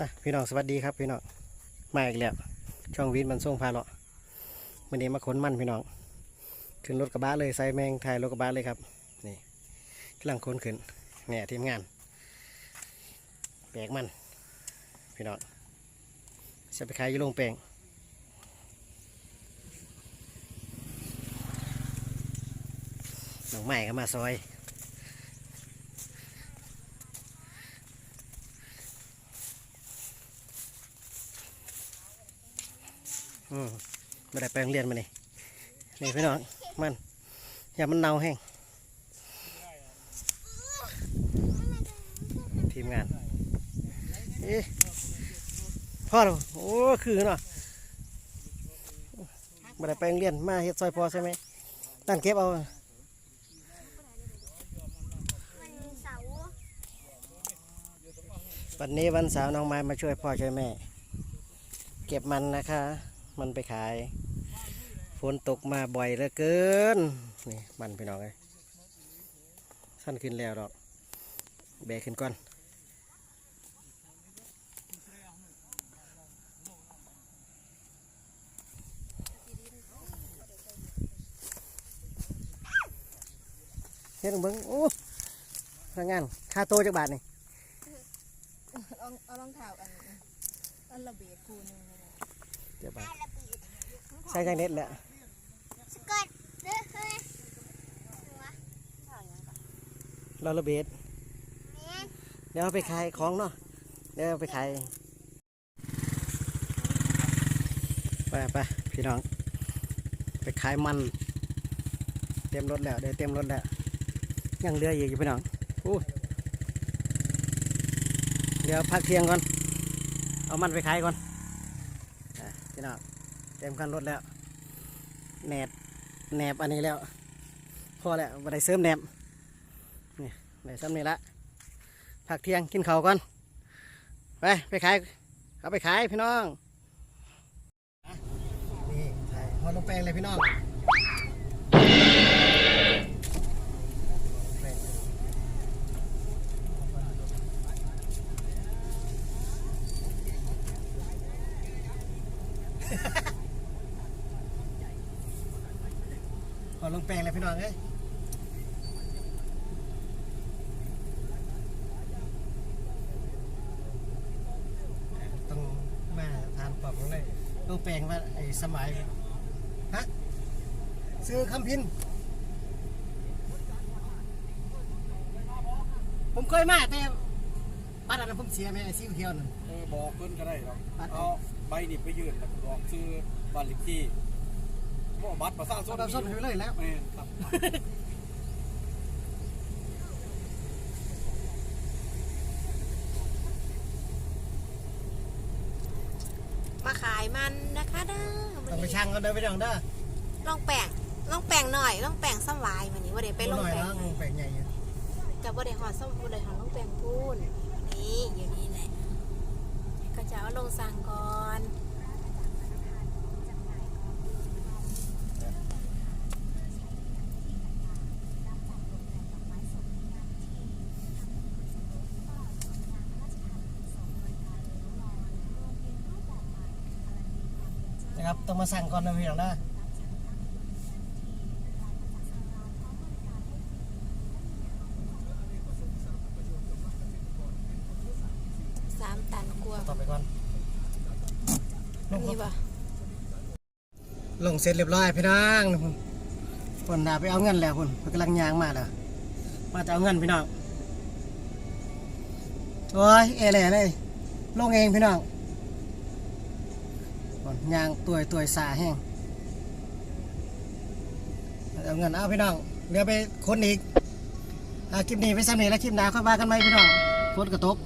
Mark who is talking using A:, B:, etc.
A: อะพี่น้องสวัสดีครับพี่น้องมาอีกแล้วช่องวินมันส่งพาเลาะวันนี้มาขนมันพี่น้องขึ้นรถกระบะเลยใส่แมงถ่ายรถกระบะเลยครับนี่กำลังขนขึ้นเนี่ยทีมงานแบกมันพี่น้องจะไปขายอยี่โรงแปลงน้องใหม่ก็มาซอย อืมไม่ได้ไปโรงเรียนมานี่นี่พี่น้องมันอย่ามันเน่าแห้งทีมงานเอ๊ะพ่อเราโอ้คือเนาะไม่ได้ไปโรงเรียนมาเฮ็ดซอยพอใช่ไหมตั้งเก็บเอา
B: วันเสาร์
A: วันนี้วันเสาร์น้องไม้มาช่วยพ่อช่วยแม่ เก็บมันนะคะ มันไปขาย ฝนตกมาบ่อยเหลือเกิน นี่มันพี่น้องเลยสั้นขึ้นแล้วดอก แบกขึ้นก่อนเฮ็ดเบิ่งโอ้พนักงาน ค่าโตจักบาทนี่
C: เอาเอารองเท้าอันอันระเบียดกูหนึงเลย
A: เดี๋ยวบาทใช้จังเน็ตแหละ
B: สเกิร์ตเด้อเฮ้ย
A: เราระเบิดเดี๋ยวไปขายของเนาะเดี๋ยวไปขายไปไปพี่น้อง ไปขายมัน เต็มรถแล้วเดี๋ยวเต็มรถแล้วยังเหลืออีกอยู่พี่น้องอู้เดี๋ยวพักเที่ยงก่อน เอามันไปขายก่อน พี่น้องเต็มคันรถแล้วแหนบแหนบอันนี้แล้วพอแล้วบ่ได้เสริมแหนบนี่ได้ซ้ำนี่ละผักเที่ยงกินเขาก่อนไปไปขายเอาไปขายพี่น้องนี่ใส่หอลงแปลงเลยพี่น้อง หอลงแปลงเลยพี่น้องเอ้ยต้องมาทานปรับของเลยต้องแปลงว่าไอ้สมัยฮะซื้อคำพิน ผมเคยมาแต่ป้าดันนผมเสียไหมไอ้ซิวเขียวนั่น
D: เออบอกเพิ่นก็ได้หรอก
A: บัตร
D: เอา ใบนี่ไปยื่นแล้วก็บอกชื่อบัตรเลขที่บ่บัตรประชาช
A: โซ
D: น
A: ดาส้มไปเลยแล้ว
D: แม่นครับ
C: มาขายมันนะคะเด้อ
A: ต้องไปช่างกันเดินไปดังเด้อ
C: ลองแป้งลองแป้งหน่อยลองแป้งซ้ำวายวันนี้ว่าเดี๋ยวไปลง
A: หน่อย
C: แป้ง
A: นะลงแปลงใหญ่อยู่
C: กับว่าเดี๋ยวหอดส้มว่าเดี๋ยวหอดลงแป้งพูนนี่อยู่นี่แหละก็จะเอาลงสั่งก่อน
A: นะครับต้องมาสั่งก่อนนะพี่น้องนะ
C: สามตันกลัวา
A: ต่อไปก่อนลง
C: นี่ปะ
A: ลงเสร็จเรียบร้อยพี่น้องคนดาไปเอาเงินแล้วคุณกำลังยางมาแล้วมาจะเอาเงินพี่น้องโอ้ยเอเลยเลยลงเองพี่น้องยางตัวตัวสาแห้งเอาเงินเอาพี่น้องเดี๋ยวไปค้นอีกอคลิปนี้ไปซ้ำนี่แล้วคลิปหน้าค่อยว่ากันไหมพี่น้องฝนกระตก